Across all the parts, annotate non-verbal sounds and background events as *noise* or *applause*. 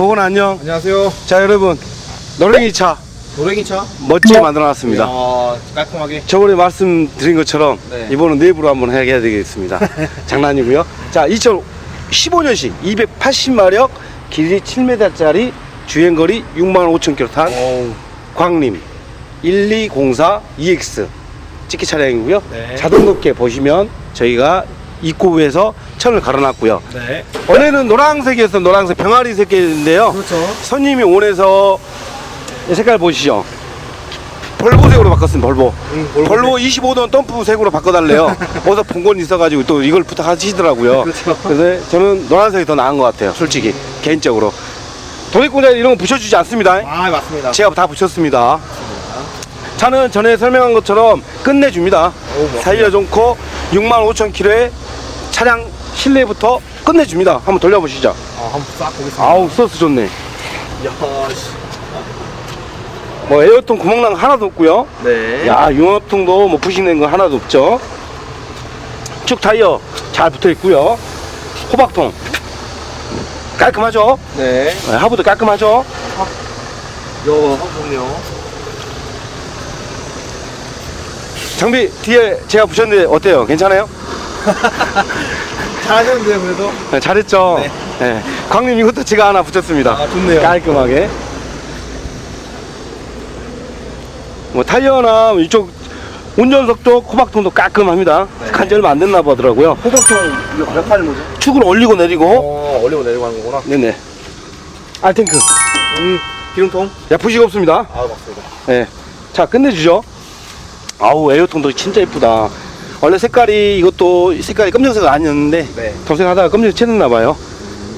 보건 안녕. 안녕하세요. 자 여러분 노랭이 차 노래기차. 멋지게 만들어놨습니다. 이야, 깔끔하게. 저번에 말씀드린 것처럼 네. 이번은 내부로 한번 해야 되겠습니다. *laughs* 장난이고요. 자 2015년식 280마력 길이 7m짜리 주행거리 6만 5천 킬로 탄 어우. 광림 1204 EX 찍기 차량이고요. 네. 자동 높게 보시면 저희가 입구부에서 천을 갈아놨고요. 네. 원래는 노란색이어서 노란색 병아리 색인데요. 그렇죠. 손님이 원해서 이 색깔 보시죠. 볼보색으로 바꿨습니다. 볼보. 음. 볼보 25돈 덤프색으로 바꿔달래요. *laughs* 어디서 본 건 있어가지고 또 이걸 부탁하시더라고요. 그렇죠. 그래서 저는 노란색이 더 나은 것 같아요. 솔직히 개인적으로. 도입구자 이런 거 붙여주지 않습니다. 아, 맞습니다. 제가 다 붙였습니다. 차는 전에 설명한 것처럼 끝내줍니다. 오, 멋있네요. 타이어 좋고 6만 5천 킬로의 차량 실내부터 끝내줍니다. 한번 돌려보시죠. 아, 한번 싹 보겠습니다. 아우 소스 좋네. 이야, 씨. 뭐 에어통 구멍난 거 하나도 없고요. 네. 야 융합통도 뭐 부식낸 거 하나도 없죠. 쭉 타이어 잘 붙어 있고요. 호박통 깔끔하죠. 네. 네, 하부도 깔끔하죠. 이야, 한번 보네요. 장비 뒤에 제가 붙였는데 어때요? 괜찮아요? *laughs* 잘하셨는데요, 그래도? 네, 잘했죠. 네. 네. 광님 이것도 제가 하나 붙였습니다. 아, 좋네요. 깔끔하게. 뭐 타이어나 이쪽 운전석 쪽 호박통도 깔끔합니다. 네. 간지 얼마 안 됐나 보더라고요. 호박통, 이거 몇 판인 거죠? 축을 올리고 내리고. 어, 올리고 내리고 하는 거구나. 네네. 알탱크. 음, 기름통? 야, 부식 없습니다. 아, 맞습니다. 네. 자, 끝내주죠. 아우, 에어통도 진짜 이쁘다. 원래 색깔이, 이것도 색깔이 검정색 아니었는데, 네. 도색하다가 검정색 칠했나봐요.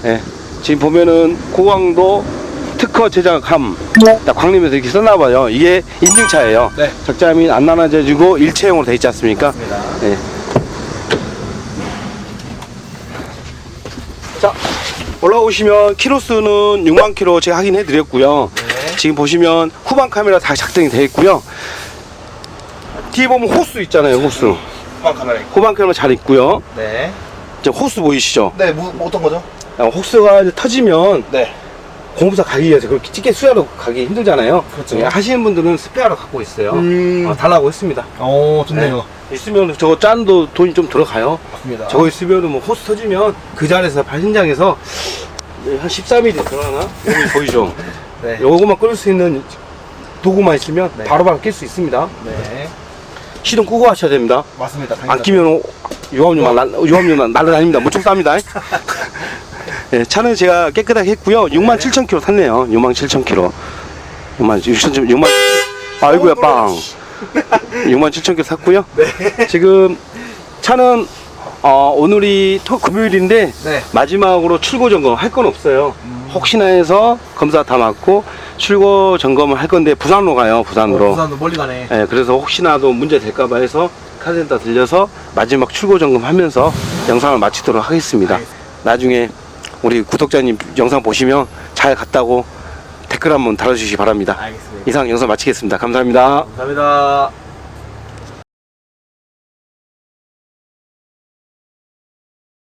네. 지금 보면은 고강도 특허 제작함. 딱 광림에서 이렇게 썼나봐요. 이게 인증차예요. 네. 적자 및 안 나눠져지고 일체형으로 돼 있지 않습니까? 맞습니다. 네. 자, 올라오시면 키로수는 6만 킬로 제가 확인해 드렸고요. 네. 지금 보시면 후방 카메라 다 작동이 되어 있고요. 뒤에 보면 호수 있잖아요, 호수. 후방 카메라. 후방 카메라 잘 있고요. 네. 이제 호수 보이시죠? 네, 뭐, 뭐 어떤 거죠? 아, 호수가 이제 터지면 네. 공부사 가기 위해서 그렇게 찌개 수야로 가기 힘들잖아요. 그렇죠. 예, 하시는 분들은 스페어로 갖고 있어요. 음. 어, 달라고 했습니다. 오, 좋네요. 있으면 저거 짠도 돈이 좀 들어가요. 맞습니다. 저거 있으면 뭐 호수 터지면 그 자리에서 발 현장에서 한 13mm 들어가나? 여기 보이죠? *laughs* 네. 요거만 끌 수 있는 도구만 있으면 네. 바로바로 낄 수 있습니다. 네. 시동 끄고 하셔야 됩니다. 맞습니다. 안 끼면 유압류만 날, 유압류만 날아다닙니다. 무척 쌉니다. *laughs* 예, 차는 제가 깨끗하게 했고요. 6만 7천 킬로 탔네요. 6만 7천 킬로. 6만 6천 6만 아이고야 빵. 6만 7천 킬로 탔고요. *laughs* 네. 지금 차는 어, 오늘이 토 금요일인데 네. 마지막으로 출고 점검 할 건 없어요. 혹시나 해서 검사 다 맞고 출고 점검을 할 건데 부산으로 가요. 부산으로. 어, 부산도 멀리 가네. 예, 그래서 혹시나도 문제 될까봐 해서 카센터 들려서 마지막 출고 점검하면서 영상을 마치도록 하겠습니다. 알겠습니다. 나중에 우리 구독자님 영상 보시면 잘 갔다고 댓글 한번 달아주시기 바랍니다. 알겠습니다. 이상 영상 마치겠습니다. 감사합니다. 감사합니다.